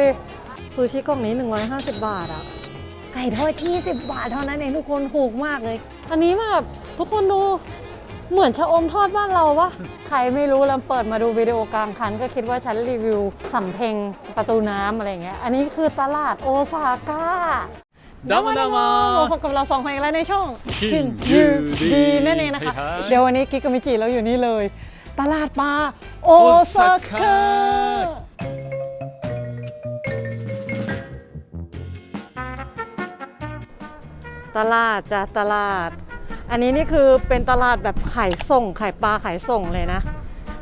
ดิ ซูชิกล่องนี้ 150 บาทอะไก่ทอดยี่20 บาทเท่านั้นเองทุกคนถูกมากเลย อันนี้แบบทุกคนดูเหมือนชะอมทอดบ้านเราวะใครไม่รู้เราเปิดมาดูวิดีโอกลางคัน ก็คิดว่าฉันรีวิวสำเพงประตูน้ำอะไรเงี้ย อันนี้คือตลาดโอซาก้าดามาดามาพบกับเราสองคนอีกแล้วในช่องกินยูดีนั่นเองนะคะ เดี๋ยววันนี้กิ๊กกัมิจิเราอยู่นี่เลย ตลาดปลาโอซาก้า ตลาดจ้ะตลาด อันนี้นี่คือเป็นตลาดแบบขายส่งขายปลาขายส่งเลยนะ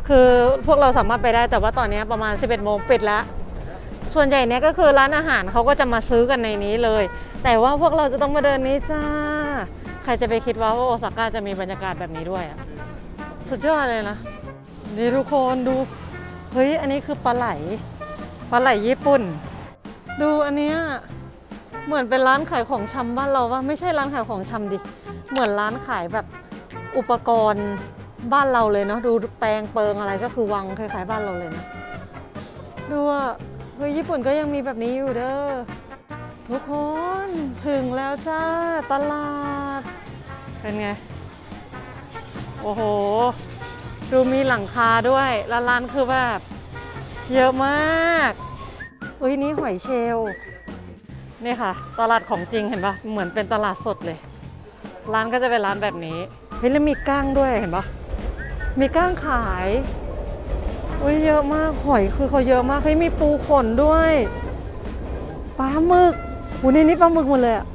คือพวกเราสามารถไปได้แต่ว่าตอนนี้ประมาณ 11โมงปิดแล้ว ส่วนใหญ่เนี่ยก็คือร้านอาหารเขาก็จะมาซื้อกันในนี้เลย แต่ว่าพวกเราจะต้องมาเดินนี้จ้า ใครจะไปคิดว่าว่าโอซาก้าจะมีบรรยากาศแบบนี้ด้วยอะสุดยอดเลยนะนี่ทุกคนดู เฮ้ย อันนี้คือปลาไหล ปลาไหลญี่ปุ่น ดูอันเนี้ย เหมือนเป็นร้านขายของชำบ้านเราว่าไม่ใช่ร้านขายของชำดิ เหมือนร้านขายแบบอุปกรณ์บ้านเราเลยเนาะดูแปลงเปิงอะไรก็คือวังคล้ายๆบ้านเราเลยนะดูว่าเฮ้ยญี่ปุ่นก็ยังมีแบบนี้อยู่เด้อทุกคนถึงแล้วจ้าตลาด เป็นไง โอ้โห ดูมีหลังคาด้วยแล้วร้านคือแบบ เยอะมากอุ้ยนี่หอยเชล นี่ค่ะ ตลาดของจริงเห็นปะเหมือนเป็นตลาดสดเลย ร้านก็จะเป็นร้านแบบนี้เฮ้ยแล้วมีก้างด้วยเห็นปะมีก้างขายอุ้ยเยอะมากหอยคือเขาเยอะมากเฮ้ยมีปูขนด้วยปลาหมึกอูนี่นี่ปลาหมึกหมดเลยอะ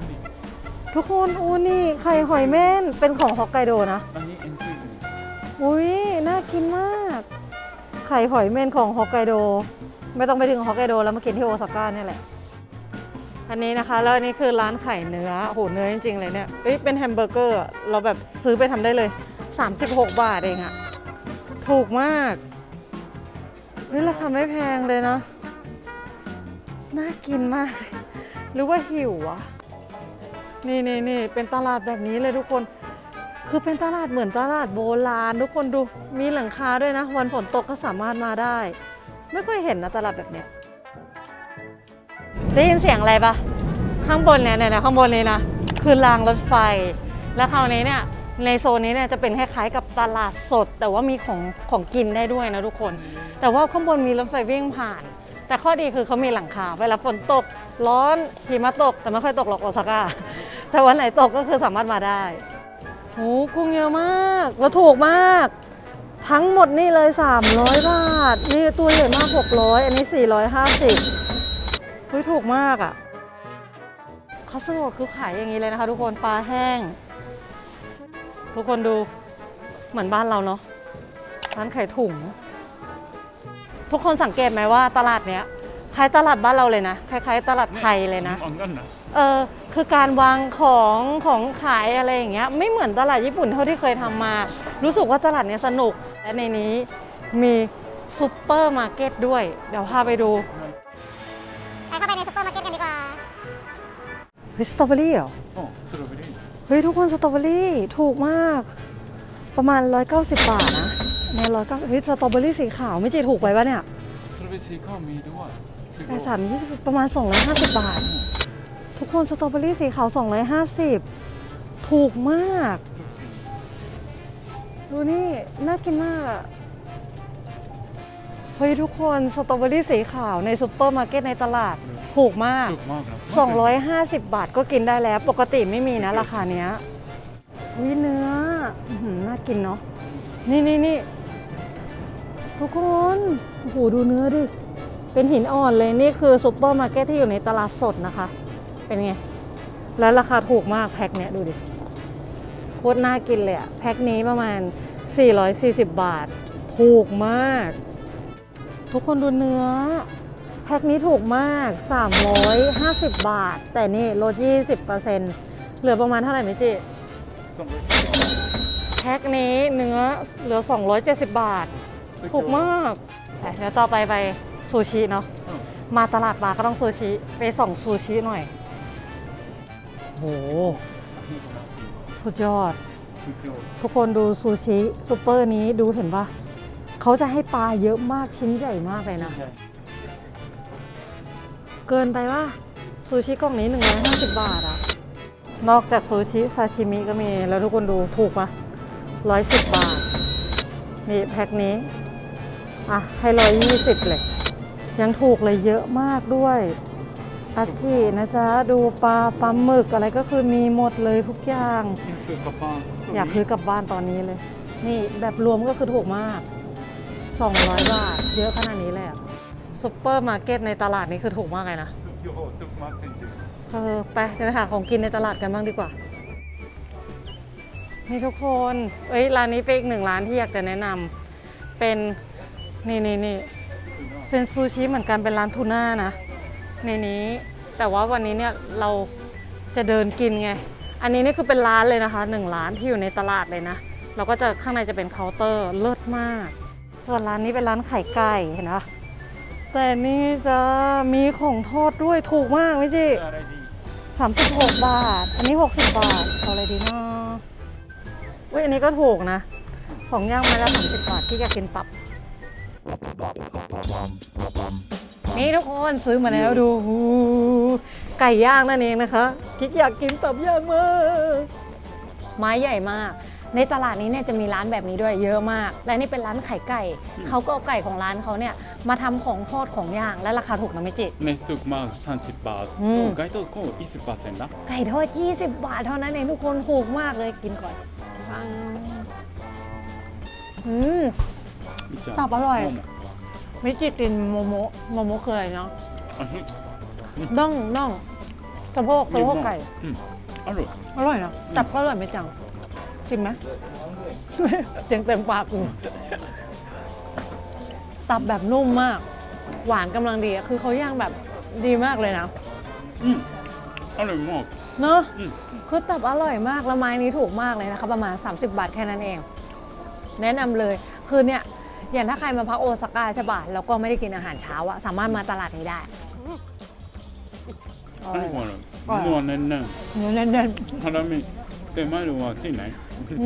ทุกคนอูนี่ไข่หอยเม่นเป็นของฮอกไกโดนะอันนี้เอ็นทรีอุ้ยน่ากินมากไข่หอยเม่นของฮอกไกโด ไม่ต้องไปถึงฮอกไกโดแล้วมากินที่โอซาก้าเนี่ยแหละ อันนี้นะคะ แล้วอันนี้คือร้านไข่เนื้อโอ้โหเนื้อจริงๆเลยเนี่ยเอ้ยเป็นแฮมเบอร์เกอร์อะเราแบบซื้อไปทำได้เลย 36 บาทเองอะถูกมากเฮ้ยราคาไม่แพงเลยนะ น่ากินมากเลยหรือว่าหิวอะนี่นี่นี่เป็นตลาดแบบนี้เลยทุกคน คือเป็นตลาดเหมือนตลาดโบราณ ทุกคนดูมีหลังคาด้วยนะ วันฝนตกก็สามารถมาได้ ไม่ค่อยเห็นนะตลาดแบบเนี้ย ได้ยินเสียงอะไรปะข้างบนเนี่ยเนี่ยข้างบนนี้นะคือรางรถไฟ แล้วคราวนี้เนี่ยในโซนนี้เนี่ยจะเป็นคล้ายๆกับตลาดสด แต่ว่ามีของของกินได้ด้วยนะทุกคน แต่ว่าข้างบนมีรถไฟวิ่งผ่าน แต่ข้อดีคือเขามีหลังคาเวลาฝนตกร้อนหิมะตกแต่ไม่ค่อยตกหรอกโอซาก้าแต่วันไหนตกก็คือสามารถมาได้โอ้กุ้งเยอะมากแล้วถูกมาก ทั้งหมดนี่เลย 300 บาท นี่ตัวใหญ่มาก 600 อันนี้ 450 เฮ้ยถูกมากอะ่ะคัสโตรคือขายอย่างนี้เลยนะคะ ทุกคนปลาแห้ง ทุกคนดูเหมือนบ้านเราเนาะร้านขายถุง ทุกคนสังเกตไหมว่าตลาดเนี้ยคล้ายตลาดบ้านเราเลยนะคล้ายๆตลาดไทยเลยนะอันนั้นนะเออคือการวางของของขายอะไรอย่างเงี้ยไม่เหมือนตลาดญี่ปุ่นเท่าที่เคยทำมา รู้สึกว่าตลาดเนี้ยสนุก และในนี้มีซูเปอร์มาร์เก็ตด้วย เดี๋ยวพาไปดูไป กันดีกว่า เฮ้ยสตรอเบอรี่เหรอ อ๋อสตรอเบอรี่เฮ้ย ทุกคนสตรอเบอรี่ถูกมาก ประมาณ 190 บาทนะเนี่ยร้อยเก้าเฮ้ยสตรอเบอรี่สีขาวไม่ใช่ถูกไปปะเนี่ยสตรอเบอรี่สีขาวมีด้วยแต่สามยี่สิบประมาณ 250 บาท ทุกคนสตรอเบอรี่สีขาว 250 ถูกมาก ดูนี่ น่ากินมากอะ ฮ้ยทุกคนสตรอเบอรี่สีขาวในซูเปอร์มาร์เก็ตในตลาดถูกมาก ถูกมากนะ250 บาทก็กินได้แล้ว ปกติไม่มีนะราคาเนี้ยวิเนื้ออื้อหือน่ากินเนาะนี่นี่นี่ทุกคนโอ้โหดูเนื้อดิ เป็นหินอ่อนเลยนี่คือซูเปอร์มาร์เก็ตที่อยู่ในตลาดสดนะคะ เป็นไง แล้วราคาถูกมากแพ็คเนี้ยดูดิโคตรน่ากินเลยอะแพ็คนี้ประมาณ 440 บาท ถูกมาก ทุกคนดูเนื้อ แพ็คนี้ถูกมาก 350 บาท แต่นี่ลด 20%เหลือประมาณเท่าไหร่ไหมจิสองร้อยแพ็คนี้เนื้อเหลือ 270 บาท ถูกมากไปเดี๋ยวต่อไปไปซูชิเนาะอืมมาตลาดปลาก็ต้องซูชิ ไปส่องซูชิหน่อยโหสุดยอดสุดยอดทุกคนดูซูชิซูเปอร์นี้ดูเห็นปะ เขาจะให้ปลาเยอะมากชิ้นใหญ่มากเลยนะ เกินไปว่าซูชิกล่องนี้ 150 บาทอะนอกจากซูชิซาชิมิก็มีแล้วทุกคนดูถูกปะ110 บาท นี่แพ็คนี้ อะ ให้ 120 เลย ยังถูกเลยเยอะมากด้วยอาจินะจ๊ะ ดูปลาปลาหมึกอะไรก็คือมีหมดเลยทุกอย่างคือกระป๋องอยากซื้อกลับบ้านตอนนี้เลย นี่แบบรวมก็คือถูกมาก 200 บาท เยอะขนาดนี้เลยอะซุปเปอร์มาร์เก็ตในตลาดนี้คือถูกมากเลยนะสุดยอดตุกมากจริงเออไปเดี๋ยวไปหาของกินในตลาดกันบ้างดีกว่า นี่ทุกคนเอ้ยร้านนี้เป็นอีกหนึ่งร้านที่อยากจะแนะนำเป็นนี่นี่นี่ๆเป็นซูชิเหมือนกันเป็นร้านทูน่านะ ในนี้ แต่ว่าวันนี้เนี่ยเราจะเดินกินไง อันนี้นี่คือเป็นร้านเลยนะคะหนึ่งร้านที่อยู่ในตลาดเลยนะ เราก็จะข้างในจะเป็นเคาน์เตอร์เลิศมาก ส่วนร้านนี้เป็นร้านไข่ไก่เห็นปะแต่นี่จะมีของทอดด้วยถูกมากไหมจิอะไรดี36บาท อันนี้60บาทเอาอะไรดีเนาะเว้ยอันนี้ก็ถูกนะ ของย่างมาแล้ว30บาทที่อยากกินตับ นี่ทุกคนซื้อมาแล้วดูหูไก่ย่างนั่นเองนะคะกิ๊กอยากกินตับย่างมากไม้ใหญ่มาก ในตลาดนี้เนี่ยจะมีร้านแบบนี้ด้วยเยอะมาก และนี่เป็นร้านไข่ไก่เขาก็เอาไก่ของร้านเขาเนี่ยมาทำของทอดของอย่างและราคาถูกนะมิจิเนี่ถูกมาก30 บาทไก่ทอดก็20บาทเซนนะไก่ทอด 20 บาทเท่านั้นเองทุกคนถูกมากเลยกินก่อนอืมตับอร่อยมิจิกินโมโมโมโมเคยเนาะน่องน่องสะโพกสะโพกไก่อร่อยอร่อยนะจับก็อร่อยไม่จัง กินไหม เต็มเต็มปากกูตับแบบนุ่มมาก หวานกำลังดีอะคือเขาย่างแบบดีมากเลยนะ うんあるもう เนอะ うん คือตับอร่อยมากแล้วไม้นี้ถูกมากเลยนะคะ ประมาณ 30 บาทแค่นั้นเอง แนะนำเลย คือเนี่ย อย่างถ้าใครมาพักโอซาก้าใช่ป่ะแล้วก็ไม่ได้กินอาหารเช้าอะสามารถมาตลาดนี้ได้อร่อย 何これあらもうねんねん เนื้อแน่น ハラミ เต็มไม่รู้ว่าที่ไหนอ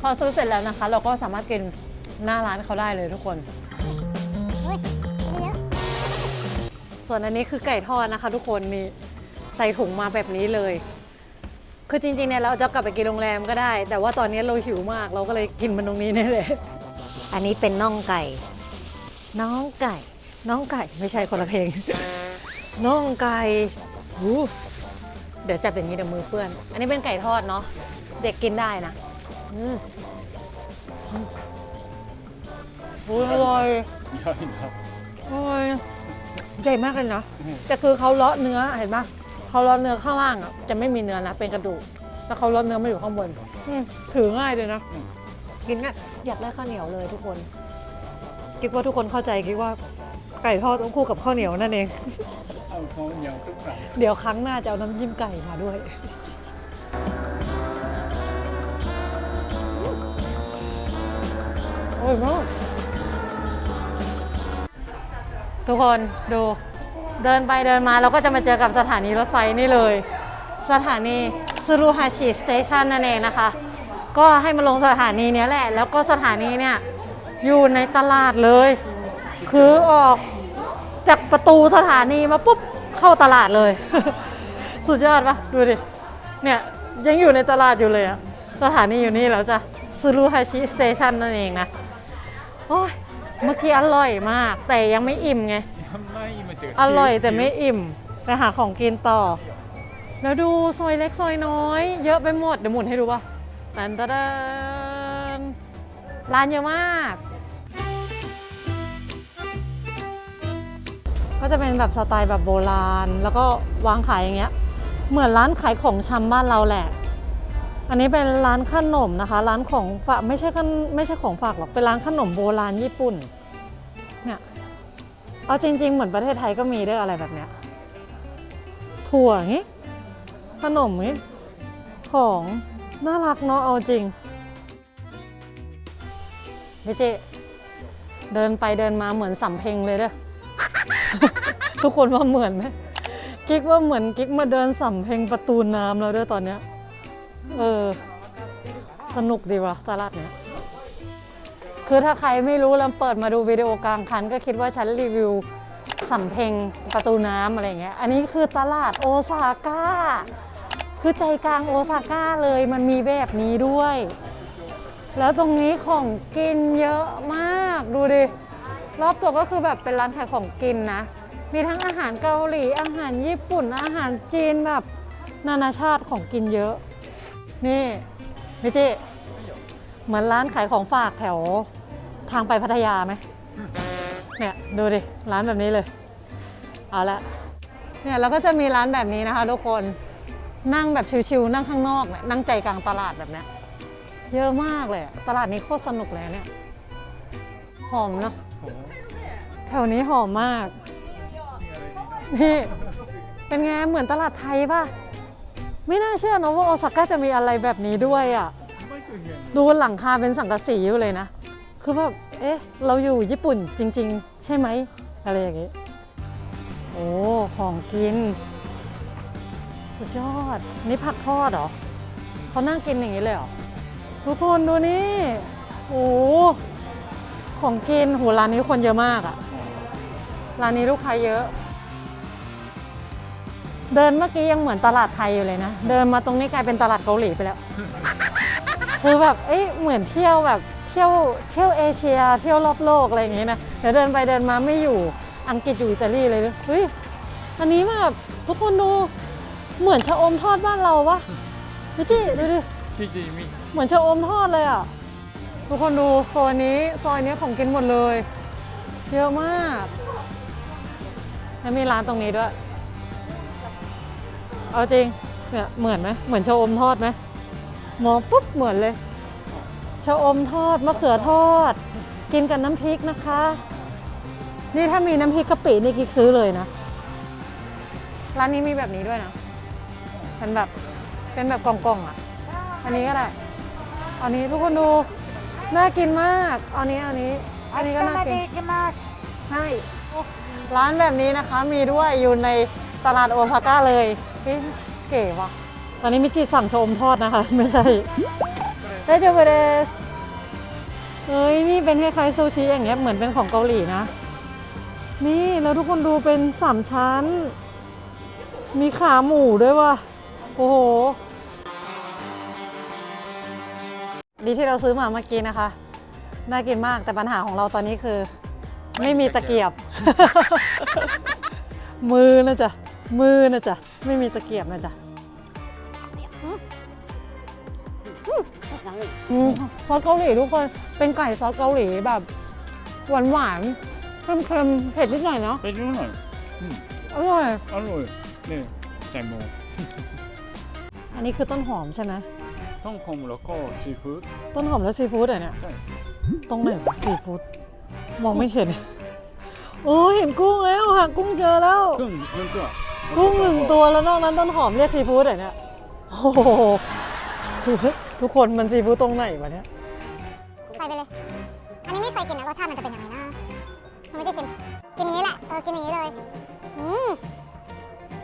พอซื้อเสร็จแล้วนะคะ เราก็สามารถกินหน้าร้านเขาได้เลยทุกคน ส่วนอันนี้คือไก่ทอดนะคะ ทุกคนนี่ใส่ถุงมาแบบนี้เลย คือจริงๆเนี่ยเราจะกลับไปกินโรงแรมก็ได้ แต่ว่าตอนนี้เราหิวมากเราก็เลยกินมันตรงนี้นี่เลยอันนี้เป็นน่องไก่ น้องไก่ น้องไก่ไม่ใช่คนละเพลง น่องไก่อู้ เดี๋ยวจับอย่างนี้เดี๋ยวมือเพื่อน อันนี้เป็นไก่ทอดเนาะ เด็กกินได้นะอืมออร่อยใหอยครับอร่อยใหญ่มากเลยนะแต่คือเขาเลาะเนื้อเห็นปะเขาเลาะเนื้อข้างล่างอะจะไม่มีเนื้อนะเป็นกระดูกแล้วเขาเลาะเนื้อมาอยู่ข้างบนถือง่ายเลยนะกินง่ายอยากได้ข้าวเหนียวเลยทุกคนคิดว่าทุกคนเข้าใจคิดว่าไก่ทอดต้องคู่กับข้าวเหนียวนั่นเอง เอาข้าวเหนียวทุกครั้งเดี๋ยวครั้งหน้าจะเอาน้ำจิ้มไก่มาด้วย โอ้ยมากทุกคนดูเดินไปเดินมาเราก็จะมาเจอกับสถานีรถไฟนี่เลย สถานีซูรุฮาชิสเตชันนั่นเองนะคะ ก็ให้มาลงสถานีนี้แหละ แล้วก็สถานีเนี่ยอยู่ในตลาดเลย คือออก จากประตูสถานีมาปุ๊บเข้าตลาดเลย สุดยอดปะดูดิ เนี่ยยังอยู่ในตลาดอยู่เลยอะสถานีอยู่นี่แล้วจ้ะซูรุฮาชิสเตชันนั่นเองนะ โอ้ยเมื่อกี้อร่อยมาก แต่ยังไม่อิ่มไง ไม่มาเจออร่อยแต่ไม่อิ่ม ไปหาของกินต่อ แล้วดูซอยเล็กซอยน้อย เยอะไปหมด เดี๋ยวหมุนให้ดูปะแตันตันร้านเยอะมาก ก็จะเป็นแบบสไตล์แบบโบราณ แล้วก็วางขายอย่างเงี้ย เหมือนร้านขายของชำบ้านเราแหละ อันนี้เป็นร้านขนมนะคะ ร้านของฝากไม่ใช่ขนไม่ใช่ของฝากหรอก เป็นร้านขนมโบราณญี่ปุ่น เนี่ย เอาจริง ๆ เหมือนประเทศไทยก็มีด้วยอะไรแบบเนี้ย ถั่วงี้ ขนมงี้ ของน่ารักเนาะ เอาจริงเดเจเดินไปเดินมาเหมือนสำเพ็งเลยเด้อ ทุกคนว่าเหมือนไหมกิ๊กว่าเหมือนกิ๊กมาเดินสำเพ็งประตูน้ำแล้วด้วยตอนเนี้ยเออ สนุกดีว่ะตลาดเนี้ยคือถ้าใครไม่รู้แล้วเปิดมาดูวิดีโอกลางคัน ก็คิดว่าฉันรีวิวสำเพ็งประตูน้ำอะไรเงี้ย อันนี้คือตลาดโอซาก้า คือใจกลางโอซาก้าเลยมันมีแบบนี้ด้วย แล้วตรงนี้ของกินเยอะมากดูดิ รอบตัวก็คือแบบเป็นร้านขายของกินนะ มีทั้งอาหารเกาหลี อาหารญี่ปุ่น อาหารจีนแบบนานาชาติของกินเยอะ นี่มิจิเหมือนร้านขายของฝากแถวทางไปพัทยาไหมเนี่ยดูดิ ร้านแบบนี้เลย เอาละเนี่ยแล้วก็จะมีร้านแบบนี้นะคะ ทุกคนนั่งแบบชิวๆนั่งข้างนอกเนี่ยนั่งใจกลางตลาดแบบเนี้ยเยอะมากเลย ตลาดนี้โคตรสนุกเลยเนี่ย หอมเนาะแถวนี้หอมมาก นี่เป็นไงเหมือนตลาดไทยป่ะ ไม่น่าเชื่อนะว่าโอซาก้าจะมีอะไรแบบนี้ด้วยอะ ดูหลังคาเป็นสังกะสีอยู่เลยนะ คือแบบเอ๊ะ เราอยู่ญี่ปุ่นจริง ๆ ใช่ไหม อะไรอย่างงี้ โอ้ ของกิน สุดยอด นี่ผักทอดเหรอเขานั่งกินอย่างนี้เลยเหรอ ทุกคนดูนี่โอ้ของกินโหร้านนี้คนเยอะมากอะร้านนี้ลูกค้าเยอะ เดินเมื่อกี้ยังเหมือนตลาดไทยอยู่เลยนะ เดินมาตรงนี้กลายเป็นตลาดเกาหลีไปแล้ว คือแบบเอ้ยเหมือนเที่ยวแบบเที่ยวเที่ยวเอเชียเที่ยวรอบโลกอะไรอย่างงี้นะเดี๋ยวเดินไปเดินมาไม่อยู่อังกฤษอยู่อิตาลีเลยนะเฮ้ยอันนี้แบบทุกคนดูเหมือนชะอมทอดบ้านเราปะพี่จิดูดิที่จีมีเหมือนชะอมทอดเลยอะทุกคนดูโซนนี้ซอยนี้ของกินหมดเลย เยอะมาก แล้วมีร้านตรงนี้ด้วย เอาจริงเนี่ยเหมือนไหมเหมือนชะอมทอดไหมมองปุ๊บเหมือนเลยชะอมทอดมะเขือทอด กินกับน้ำพริกนะคะ นี่ถ้ามีน้ำพริกกะปินี่กิ๊กซื้อเลยนะร้านนี้มีแบบนี้ด้วยนะเป็นแบบเป็นแบบกล่องๆอะ อันนี้ก็ได้อันนี้ทุกคนดูน่ากินมากอันนี้อันนี้อันนี้ก็น่ากินให้ร้านแบบนี้นะคะมีด้วยอยู่ในตลาดโอซาก้าเลย เฮ้ยเก๋ว่ะ ตอนนี้มิจิสั่งชมทอดนะคะ ไม่ใช่ได้เจอเดสเฮ้ยนี่เป็นคล้ายๆซูชิอย่างเงี้ยเหมือนเป็นของเกาหลีนะ นี่แล้วทุกคนดูเป็นสามชั้น มีขาหมูด้วยว่ะ โอ้โห ดีที่เราซื้อมาเมื่อกี้นะคะ น่ากินมากแต่ปัญหาของเราตอนนี้คือ ไม่มีตะเกียบ มือนะจ๊ะ มือนะจ๊ะ ไม่มีตะเกียบนะจ๊ะอืมซอสเกาหลีทุกคน เป็นไก่ซอสเกาหลีแบบหวานหวานๆเค็มๆเผ็ดนิดหน่อยเนาะเป็นยังไงอืมอร่อย อร่อยเนี่ยแตงโมอันนี้คือต้นหอมใช่ไหม ต้องคมแล้วก็ซีฟู้ดต้นหอมแล้วซีฟู้ดเหรอเนี่ย ใช่ตรงไหนวะซีฟู้ดมองไม่เห็น โอ้เห็นกุ้งแล้วหากุ้งเจอแล้วกุ้งหนึ่งตัวกุ้ งหนึ่งตัวแล้วนอกนั้นต้นหอมเรียกซีฟู้ดเหรอเนี่ยโอ้โหคือทุกคนมันซีฟู้ดตรงไหนวะเนี่ยใส่ไปเลย อันนี้ไม่เคยกินนะรสชาติมันจะเป็นยังไงนะมันไม่ได้ชิมกินอย่างนี้แหละเออกินอย่างนี้เลยอืม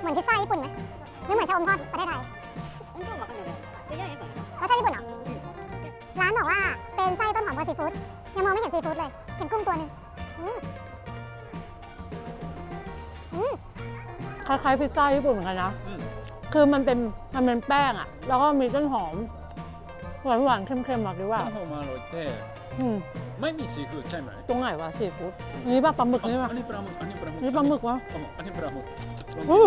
เหมือนพิซซ่าญี่ปุ่นไหมไม่เหมือนชะอมทอดประเทศไทยรสชาติญี่ปุ่นเหรอร้านบอกว่าเป็นไส้ต้นหอมกับซีฟู้ดยังมองไม่เห็นซีฟู้ดเลยเห็นกุ้งตัวหนึง คล้ายๆพิซซ่าญี่ปุ่นเหมือนกันนะ อืมคือมันเป็นมันเป็นแป้งอะแล้วก็มีต้นหอม หวานหวานๆเค็มๆหรอกดีว่าต้นหอมอร่อยแต่อืมไม่มีซีฟู้ดใช่ไหมตรงไหนวะซีฟู้ดนี่ป่ะปลาหมึกนี่ป่ะอันนี้ปลาหมึกอันนี้ปลาหมึกนี่ปลาหมึกวะ อันนี้ปลาหมึกอู้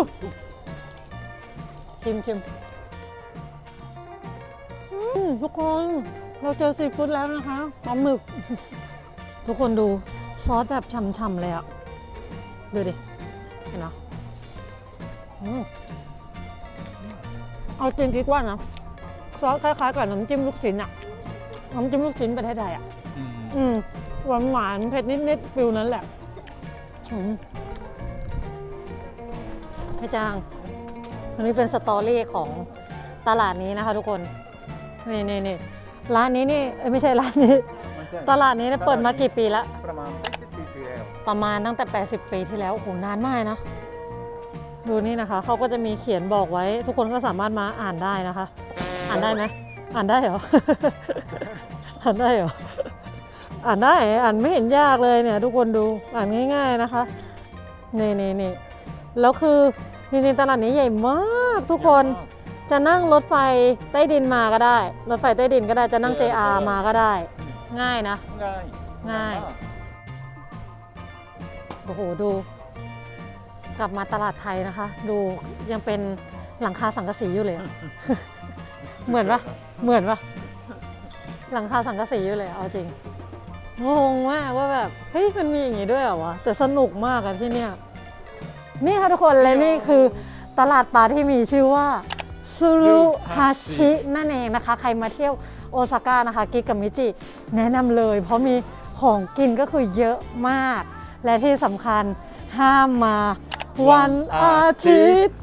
ชิมชิมอืมทุกคนเราเจอซีฟู้ดแล้วนะคะปลาหมึก ทุกคนดูซอสแบบฉ่ำๆเลยอะดูดิ เห็นไหมอืม เอาจริงคิดว่านะซอสคล้ายๆกับน้ำจิ้มลูกชิ้นอะน้ำจิ้มลูกชิ้นประเทศไทยอะอืมอืมหวานหวานๆเผ็ดนิดๆฟิลนั้นแหละอืมพี่จางอันนี้เป็นสตอรี่ของตลาดนี้นะคะทุกคน นี่นี่นี่ร้านนี้นี่เอ้ยไม่ใช่ร้านนี้ไม่ใช่ตลาดนี้เนี่ยเปิดมากี่ปีละ ประมาณ80ปีที่แล้ว ประมาณตั้งแต่ 80 ปีที่แล้ว โอ้โห นานมากนะ ดูนี่นะคะเขาก็จะมีเขียนบอกไว้ ทุกคนก็สามารถมาอ่านได้นะคะ อ่านได้ไหมอ่านได้เหรออ่านได้เหรออ่านได้อ่านไม่เห็นยากเลยเนี่ย ทุกคนดูอ่านง่าย ๆนะคะนี่นี่นี่แล้วคือจริงๆตลาดนี้ใหญ่มากทุกคนจะนั่งรถไฟใต้ดินมาก็ได้ รถไฟใต้ดินก็ได้จะนั่ง JR มาก็ได้ ง่ายนะ ง่ายง่ายโอ้โหดู กลับมาตลาดไทยนะคะ ดูยังเป็นหลังคาสังกะสีอยู่เลยอะเหมือนปะเหมือนปะหลังคาสังกะสีอยู่เลยเอาจริงงงมากว่าแบบเฮ้ยมันมีอย่างงี้ด้วยเหรอวะแต่สนุกมากอะที่เนี่ยนี่ค่ะทุกคนและนี่คือตลาดปลาที่มีชื่อว่าซูรุฮาชินั่นเองนะคะ ใครมาเที่ยวโอซาก้านะคะกิกกับมิจิแนะนำเลย เพราะมีของกินก็คือเยอะมาก และที่สำคัญห้ามมา วันอาทิตย์